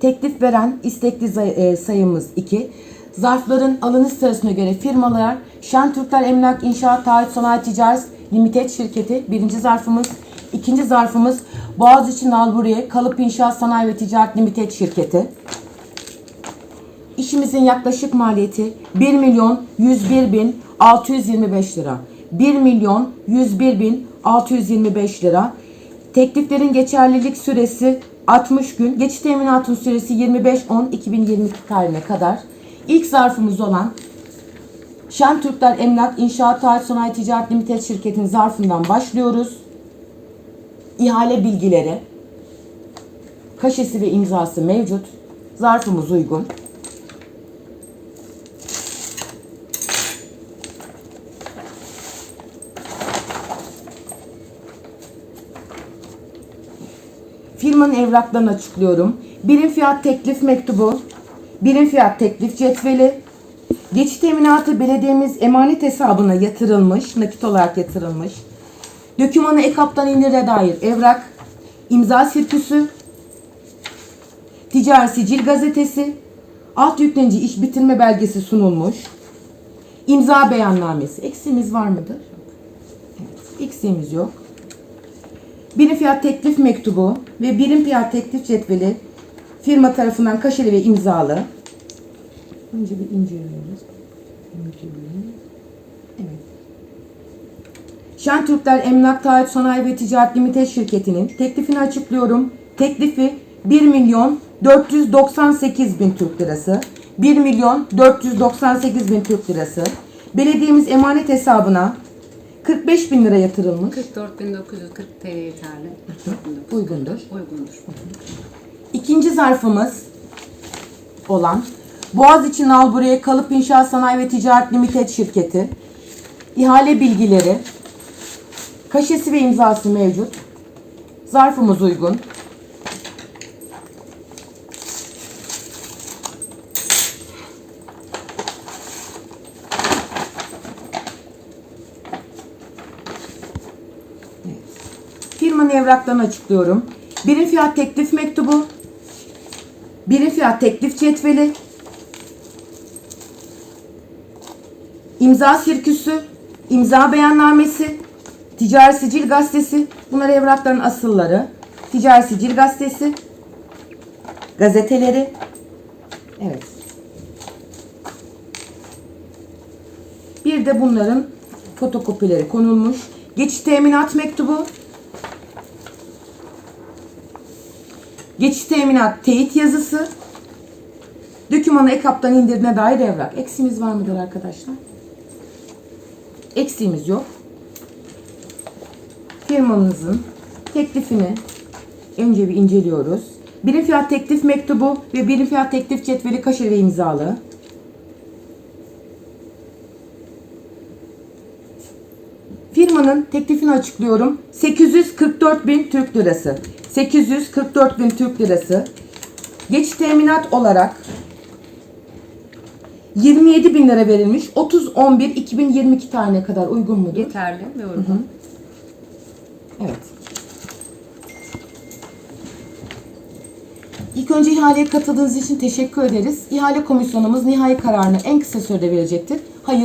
teklif veren istekli e, sayımız 2. Zarfların alınış sırasına göre firmalar Şen Türkler Emlak İnşaat Taahhüt Sanayi Ticaret Limited şirketi birinci zarfımız. ikinci zarfımız Boğaziçi Nalburiye Kalıp İnşaat Sanayi ve Ticaret Limited şirketi. İşimizin yaklaşık maliyeti 1 milyon 101 bin 625 lira. 1 milyon 101 bin 625 lira. Tekliflerin geçerlilik süresi 60 gün. Geçiş teminatın süresi 25-10-2022 tarihine kadar. İlk zarfımız olan Şen Türkler Emlak İnşaat Taahhüt Sanayi Ticaret Limited şirketinin zarfından başlıyoruz. İhale bilgileri, kaşesi ve imzası mevcut. Zarfımız uygun. Firmanın evraklarını açıklıyorum. Birim fiyat teklif mektubu, birim fiyat teklif cetveli, geçiş teminatı belediyemiz emanet hesabına yatırılmış, nakit olarak yatırılmış. Dökümanı EKAP'tan indire dair evrak, imza sirküsü, ticari sicil gazetesi, alt yüklenici iş bitirme belgesi sunulmuş. İmza beyannamesi. Eksiğimiz var mıdır? Evet, eksiğimiz yok. Birim fiyat teklif mektubu ve birim fiyat teklif cetveli firma tarafından kaşeli ve imzalı. Önce bir inceliyoruz. Evet. Şen Türkler Emlak Taahhüt Sanayi ve Ticaret Limited şirketinin teklifini açıklıyorum. Teklifi 1 milyon 498 bin Türk lirası. 1 milyon 498 bin Türk lirası. Belediyemiz emanet hesabına 45 bin lira yatırılmış. 44.940 TL yeterli. 44.940 Uygundur. Uygundur. İkinci zarfımız olan Boğaziçi Nalburiye Kalıp İnşaat Sanayi ve Ticaret Limited şirketi. İhale bilgileri, kaşesi ve imzası mevcut. Zarfımız uygun. Firmanın evraklarını açıklıyorum. Birim fiyat teklif mektubu, birim fiyat teklif cetveli, imza sirküsü, imza beyannamesi, ticari sicil gazetesi, bunlar evrakların asılları, ticari sicil gazetesi, gazeteleri, evet. Bir de bunların fotokopileri konulmuş. Geçiş teminat mektubu, Geçiş teminat teyit yazısı. Dökümanı EKAP'tan indirine dair evrak. Eksimiz var mıdır arkadaşlar? Eksiğimiz yok. Firmamızın teklifini önce bir inceliyoruz. Birim fiyat teklif mektubu ve birim fiyat teklif cetveli kaşe ve imzalı. Firmanın teklifini açıklıyorum. 844 bin Türk lirası. 844 bin Türk lirası. Geç teminat olarak 27 bin lira verilmiş. 30-11 2022 tarihine kadar uygun mudur? Yeterli ve uygun. Evet. İlk önce ihaleye katıldığınız için teşekkür ederiz. İhale komisyonumuz nihai kararını en kısa sürede verecektir.